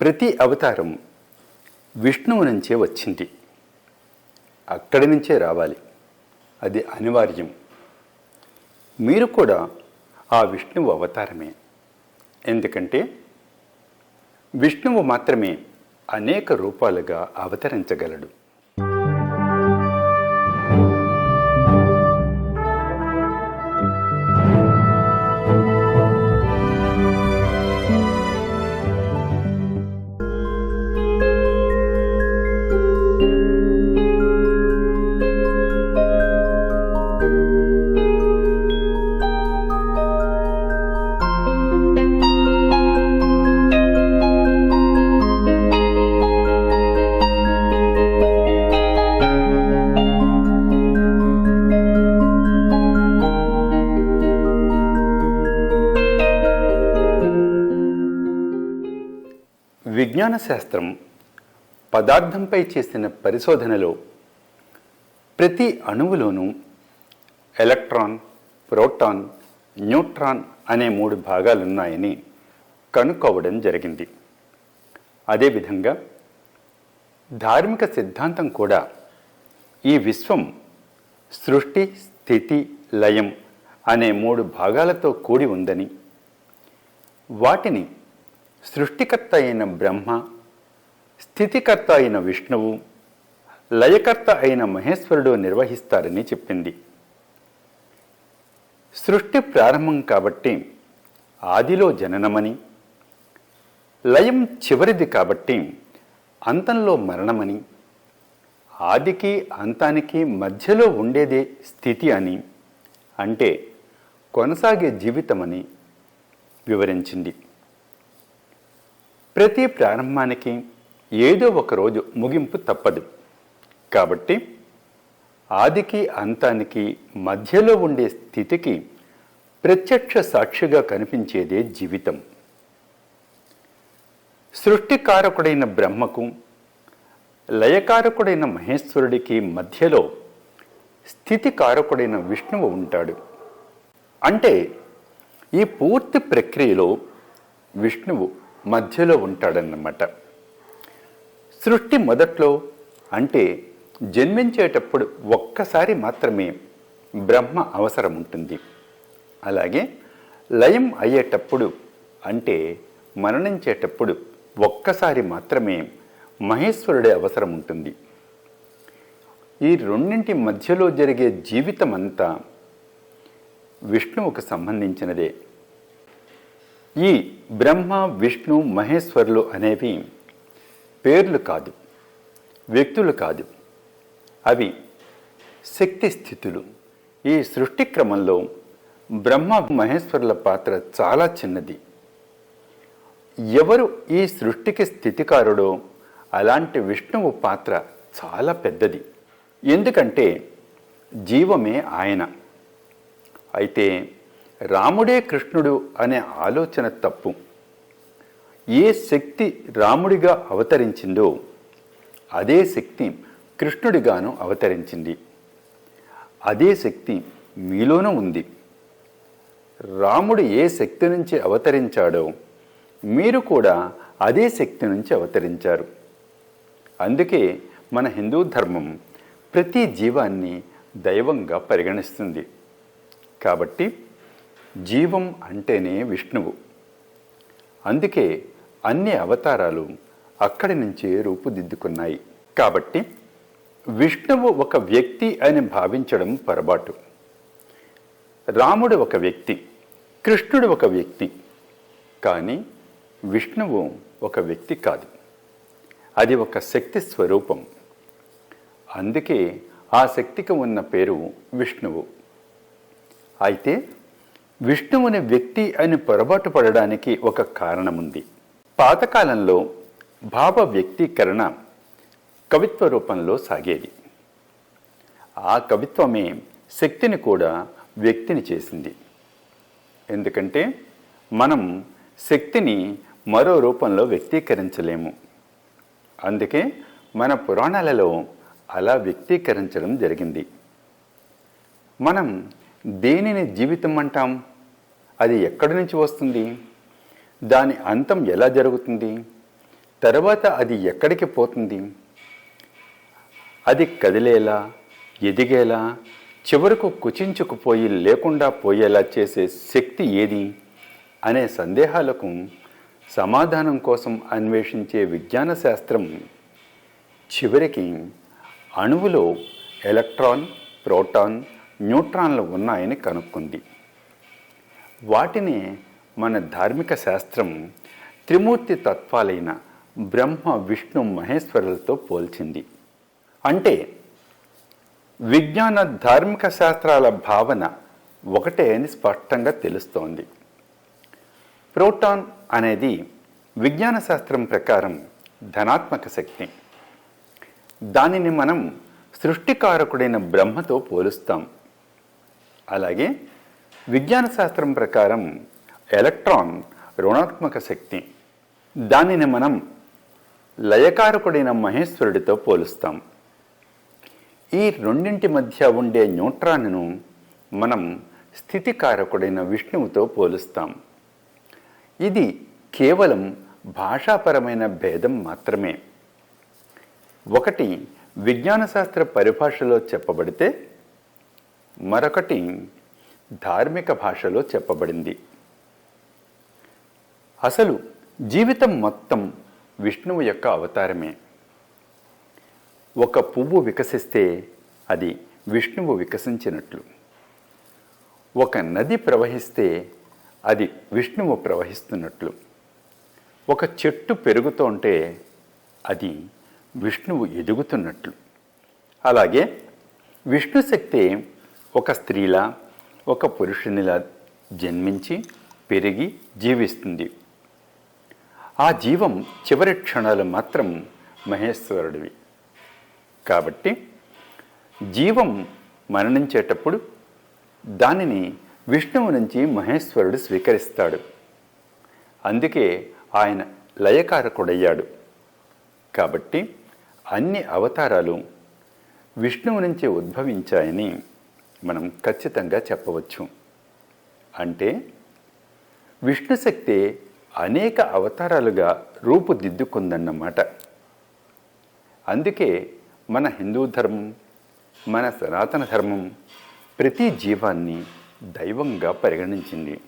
ప్రతి అవతారం విష్ణువు నుంచే వచ్చింది. అక్కడి నుంచే రావాలి. అది అనివార్యం. మీరు కూడా ఆ విష్ణువు అవతారమే. ఎందుకంటే విష్ణువు మాత్రమే అనేక రూపాలుగా అవతరించగలడు. విజ్ఞాన శాస్త్రం పదార్థంపై చేసిన పరిశోధనలో ప్రతి అణువులోనూ ఎలక్ట్రాన్ ప్రోటాన్ న్యూట్రాన్ అనే మూడు భాగాలున్నాయని కనుక్కోవడం జరిగింది. అదేవిధంగా ధార్మిక సిద్ధాంతం కూడా ఈ విశ్వం సృష్టి స్థితి లయం అనే మూడు భాగాలతో కూడి ఉందని వాటిని సృష్టికర్త అయిన బ్రహ్మ స్థితికర్త అయిన విష్ణువు లయకర్త అయిన మహేశ్వరుడు నిర్వహిస్తారని చెప్పింది. సృష్టి ప్రారంభం కాబట్టి ఆదిలో జననమని లయం చివరిది కాబట్టి అంతంలో మరణమని ఆదికి అంతానికి మధ్యలో ఉండేదే స్థితి అని అంటే కొనసాగే జీవితమని వివరించింది. ప్రతి ప్రారంభానికి ఏదో ఒక రోజు ముగింపు తప్పదు. కాబట్టి ఆదికి అంతానికి మధ్యలో ఉండే స్థితికి ప్రత్యక్ష సాక్షిగా కనిపించేదే జీవితం. సృష్టికారకుడైన బ్రహ్మకు లయకారకుడైన మహేశ్వరుడికి మధ్యలో స్థితికారకుడైన విష్ణువు ఉంటాడు. అంటే ఈ పూర్తి ప్రక్రియలో విష్ణువు మధ్యలో ఉంటాడన్నమాట. సృష్టి మొదట్లో అంటే జన్మించేటప్పుడు ఒక్కసారి మాత్రమే బ్రహ్మ అవసరం ఉంటుంది అలాగే లయం అయ్యేటప్పుడు అంటే మరణించేటప్పుడు ఒక్కసారి మాత్రమే మహేశ్వరుడే అవసరం ఉంటుంది ఈ రెండింటి మధ్యలో జరిగే జీవితం అంతా విష్ణువుకు సంబంధించినదే. ఈ బ్రహ్మ విష్ణు మహేశ్వరులు అనేవి పేర్లు కాదు వ్యక్తులు కాదు. అవి శక్తి స్థితులు. ఈ సృష్టి క్రమంలో బ్రహ్మ మహేశ్వరుల పాత్ర చాలా చిన్నది. ఎవరు ఈ సృష్టికి స్థితికారుడో అలాంటి విష్ణువు పాత్ర చాలా పెద్దది. ఎందుకంటే జీవమే ఆయన. అయితే రాముడే కృష్ణుడు అనే ఆలోచన తప్పు. ఏ శక్తి రాముడిగా అవతరించిందో అదే శక్తి కృష్ణుడిగాను అవతరించింది. అదే శక్తి మీలోనూ ఉంది. రాముడు ఏ శక్తి నుంచి అవతరించాడో మీరు కూడా అదే శక్తి నుంచి అవతరించారు. అందుకే మన హిందూ ధర్మం ప్రతి జీవాన్ని దైవంగా పరిగణిస్తుంది. కాబట్టి జీవం అంటేనే విష్ణువు. అందుకే అన్ని అవతారాలు అక్కడి నుంచే రూపుదిద్దుకున్నాయి. కాబట్టి విష్ణువు ఒక వ్యక్తి అని భావించడం పొరపాటు. రాముడు ఒక వ్యక్తి కృష్ణుడు ఒక వ్యక్తి కానీ విష్ణువు ఒక వ్యక్తి కాదు. అది ఒక శక్తి స్వరూపం. అందుకే ఆ శక్తికి ఉన్న పేరు విష్ణువు. అయితే విష్ణువుని వ్యక్తి అని పొరపాటు పడడానికి ఒక కారణముంది. పాతకాలంలో భావ వ్యక్తీకరణ కవిత్వ రూపంలో సాగేది. ఆ కవిత్వమే శక్తిని కూడా వ్యక్తిని చేసింది. ఎందుకంటే మనం శక్తిని మరో రూపంలో వ్యక్తీకరించలేము. అందుకే మన పురాణాలలో అలా వ్యక్తీకరించడం జరిగింది. మనం దేనిని జీవితం అంటాం? అది ఎక్కడి నుంచి వస్తుంది? దాని అంతం ఎలా జరుగుతుంది? తర్వాత అది ఎక్కడికి పోతుంది? అది కదిలేలా ఎదిగేలా చివరకు కుచించుకుపోయి లేకుండా పోయేలా చేసే శక్తి ఏది? అనే సందేహాలకు సమాధానం కోసం అన్వేషించే విజ్ఞాన శాస్త్రం చివరికి అణువులో ఎలక్ట్రాన్ ప్రోటాన్ న్యూట్రాన్లు ఉన్నాయని కనుక్కుంది. వాటిని మన ధార్మిక శాస్త్రం త్రిమూర్తి తత్వాలైన బ్రహ్మ విష్ణు మహేశ్వరులతో పోల్చింది. అంటే విజ్ఞాన ధార్మిక శాస్త్రాల భావన ఒకటే అని స్పష్టంగా తెలుస్తోంది. ప్రోటాన్ అనేది విజ్ఞాన శాస్త్రం ప్రకారం ధనాత్మక శక్తి. దానిని మనం సృష్టికారకుడైన బ్రహ్మతో పోలుస్తాం. అలాగే విజ్ఞాన శాస్త్రం ప్రకారం ఎలక్ట్రాన్ రుణాత్మక శక్తి దానిని మనం లయకారకుడైన మహేశ్వరుడితో పోలుస్తాం. ఈ రెండింటి మధ్య ఉండే న్యూట్రాన్ను మనం స్థితికారకుడైన విష్ణువుతో పోలుస్తాం. ఇది కేవలం భాషాపరమైన భేదం మాత్రమే. ఒకటి విజ్ఞాన శాస్త్ర పరిభాషలో చెప్పబడితే మరొకటి ధార్మిక భాషలో చెప్పబడింది. అసలు జీవితం మొత్తం విష్ణువు యొక్క అవతారమే. ఒక పువ్వు వికసిస్తే అది విష్ణువు వికసించినట్లు. ఒక నది ప్రవహిస్తే అది విష్ణువు ప్రవహిస్తున్నట్లు. ఒక చెట్టు పెరుగుతుంటే అది విష్ణువు ఎదుగుతున్నట్లు. అలాగే విష్ణుశక్తి ఒక స్త్రీలా ఒక పురుషునిలా జన్మించి పెరిగి జీవిస్తుంది. ఆ జీవం చివరి క్షణాలు మాత్రం మహేశ్వరుడివి. కాబట్టి జీవం మరణించేటప్పుడు దానిని విష్ణువు నుంచి మహేశ్వరుడు స్వీకరిస్తాడు. అందుకే ఆయన లయకారకుడయ్యాడు. కాబట్టి అన్ని అవతారాలు విష్ణువు నుంచి ఉద్భవించాయని మనం ఖచ్చితంగా చెప్పవచ్చు. అంటే విష్ణుశక్తి అనేక అవతారాలుగా రూపుదిద్దుకుందన్నమాట. అందుకే మన హిందూ ధర్మం మన సనాతన ధర్మం ప్రతి జీవాన్ని దైవంగా పరిగణించింది.